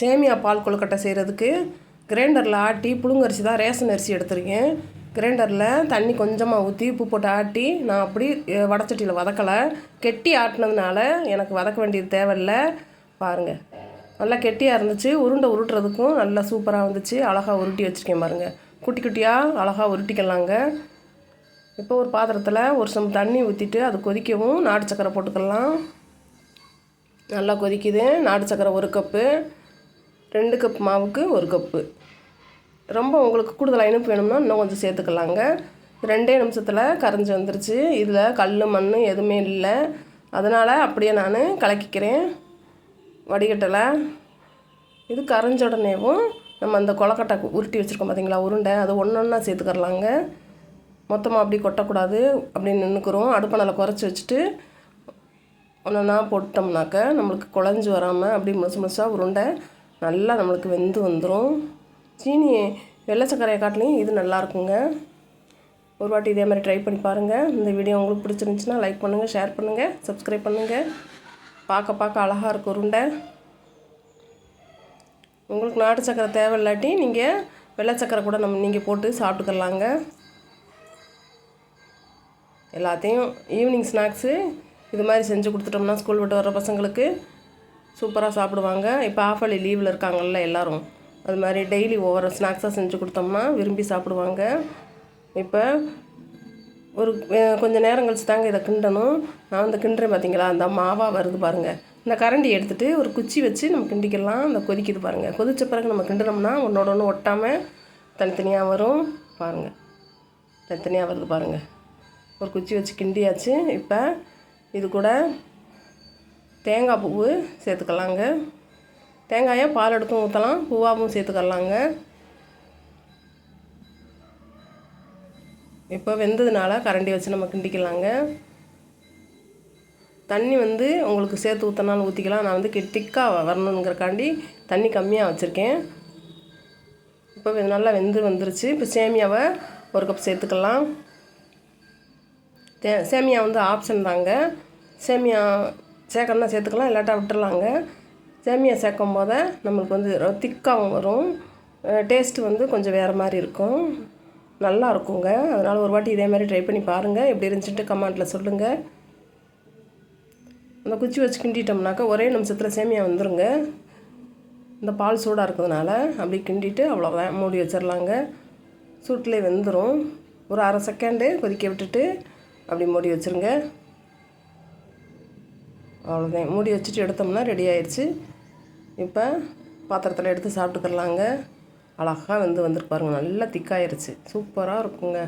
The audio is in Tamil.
சேமியா பால் கொழுக்கட்டை செய்கிறதுக்கு கிரைண்டரில் ஆட்டி புழுங்கரிசி தான் ரேஷன் அரிசி எடுத்திருக்கேன். கிரைண்டரில் தண்ணி கொஞ்சமாக ஊற்றி உப்பு போட்டு ஆட்டி நான் அப்படி வடச்சட்டியில் வதக்கலை. கெட்டி ஆட்டினதுனால எனக்கு வதக்க வேண்டியது தேவையில்லை. பாருங்கள் நல்லா கெட்டியாக இருந்துச்சு. உருண்டை உருட்டுறதுக்கும் நல்லா சூப்பராக வந்துச்சு. அழகாக உருட்டி வச்சுருக்கேன் பாருங்கள் குட்டி குட்டியாக அழகாக உருட்டிக்கலாங்க. இப்போ ஒரு பாத்திரத்தில் ஒரு சம் தண்ணி ஊற்றிட்டு அது கொதிக்கவும். நாட்டு சக்கரை போட்டுக்கலாம். நல்லா கொதிக்குது. நாட்டு சக்கரை ஒரு கப்பு. ரெண்டு கப் மாவுக்கு ஒரு கப்பு ரொம்ப உங்களுக்கு கூடுதல் இனிப்பு வேணும்னா இன்னும் கொஞ்சம் சேர்த்துக்கலாங்க. ரெண்டே நிமிஷத்தில் கரைஞ்சி வந்துருச்சு. இதில் கல் மண் எதுவுமே இல்லை. அதனால் அப்படியே நான் கலக்கிக்கிறேன். வடிகட்டலை. இது கரைஞ்ச உடனேவும் நம்ம அந்த கொலக்கட்டை உருட்டி வச்சுருக்கோம் பார்த்தீங்களா உருண்டை. அது ஒன்று ஒன்றா சேர்த்துக்கரலாங்க மொத்தமாக அப்படி கொட்டக்கூடாது அப்படின்னு நின்றுக்குறோம் அடுப்பணலை குறைச்சி வச்சுட்டு ஒன்றா போட்டோம்னாக்க நம்மளுக்கு குழஞ்சி வராமல் அப்படி முழுசு முழுசாக உருண்டை நல்லா நம்மளுக்கு வெந்து வந்துடும் சீனி வெள்ளை சர்க்கரையை காட்டிலையும் இது நல்லா இருக்குங்க ஒரு வாட்டி இதே மாதிரி ட்ரை பண்ணி பாருங்கள் இந்த வீடியோ உங்களுக்கு பிடிச்சிருந்துச்சுன்னா லைக் பண்ணுங்கள் ஷேர் பண்ணுங்கள் சப்ஸ்கிரைப் பண்ணுங்கள் பார்க்க பார்க்க அழகாக இருக்கும் உருண்டை. உங்களுக்கு நாட்டு சக்கரை தேவை இல்லாட்டி நீங்கள் வெள்ளை சக்கரை கூட நம்ம நீங்கள் போட்டு சாப்பிட்டுக்கலாங்க. எல்லாத்தையும் ஈவினிங் ஸ்நாக்ஸு இது மாதிரி செஞ்சு கொடுத்துட்டோம்னா ஸ்கூல் விட்டு வர பசங்களுக்கு சூப்பராக சாப்பிடுவாங்க. இப்போ ஆஃப் ஆஃபலி லீவில் இருக்காங்கல்ல எல்லாரும். அது மாதிரி டெய்லி ஒவ்வொரு ஸ்நாக்ஸாக செஞ்சு கொடுத்தோம்னா விரும்பி சாப்பிடுவாங்க. இப்போ ஒரு கொஞ்சம் நேரம் கழிச்சு தாங்க இதை கிண்டணும். நான் வந்து கிண்டுறேன் பார்த்தீங்களா அந்த மாவாக வருது பாருங்கள் இந்த கரண்டி எடுத்துகிட்டு ஒரு குச்சி வச்சு நம்ம கிண்டிக்கலாம். அந்த கொதிக்குது பாருங்கள் கொதிச்ச பிறகு நம்ம கிண்டுனோம்னா ஒன்றோட ஒன்று ஒட்டாமல் தனித்தனியாக வரும் பாருங்கள் தனித்தனியாக வருது பாருங்கள் ஒரு குச்சி வச்சு கிண்டியாச்சு. இப்போ இது கூட தேங்காய் பூவு சேர்த்துக்கலாங்க. தேங்காயை பால் எடுத்தும் ஊற்றலாம் பூவாகவும் சேர்த்துக்கலாங்க. இப்போ வெந்ததுனால கரண்டி வச்சு நம்ம கிண்டிக்கலாங்க. தண்ணி வந்து உங்களுக்கு சேர்த்து ஊற்றினாலும் ஊற்றிக்கலாம் நான் வந்து திக்காக வரணுங்கிறக்காண்டி தண்ணி கம்மியாக வச்சுருக்கேன். இப்போ நல்லா வெந்து வந்துருச்சு. இப்போ சேமியாவை ஒரு கப் சேர்த்துக்கலாம். தே சேமியா வந்து ஆப்ஷன் தாங்க. சேமியா சேர்க்கணும்னா சேர்த்துக்கலாம் இல்லாட்டா விட்டுறலாங்க சேமியா சேர்க்கும் போது நம்மளுக்கு வந்து திக்காகவும் வரும். டேஸ்ட்டு வந்து கொஞ்சம் வேறு மாதிரி இருக்கும். நல்லா இருக்குங்க. அதனால் ஒரு வாட்டி இதே மாதிரி ட்ரை பண்ணி பாருங்கள் எப்படி இருந்துச்சுட்டு கமெண்ட்டில் சொல்லுங்கள் அந்த குச்சி வச்சு கிண்டிட்டோம்னாக்கா ஒரே நிமிஷத்தில் சேமியா வந்துருங்க. இந்த பால் சூடாக இருக்கிறதுனால அப்படி கிண்டிட்டு அவ்வளோதான் மூடி வச்சிடலாங்க சூட்டிலே வெந்துடும் ஒரு அரை செகண்டு கொதிக்க விட்டுட்டு அப்படி மூடி வச்சுருங்க. அவ்வளோதான் மூடி வச்சுட்டு எடுத்தோம்னா ரெடி ஆயிடுச்சு. இப்போ பாத்திரத்தில் எடுத்து சாப்பிட்டுக்கலாங்க. அழகாக வந்து வந்துருக்கு நல்லா திக்காயிருச்சு சூப்பராக இருக்குங்க.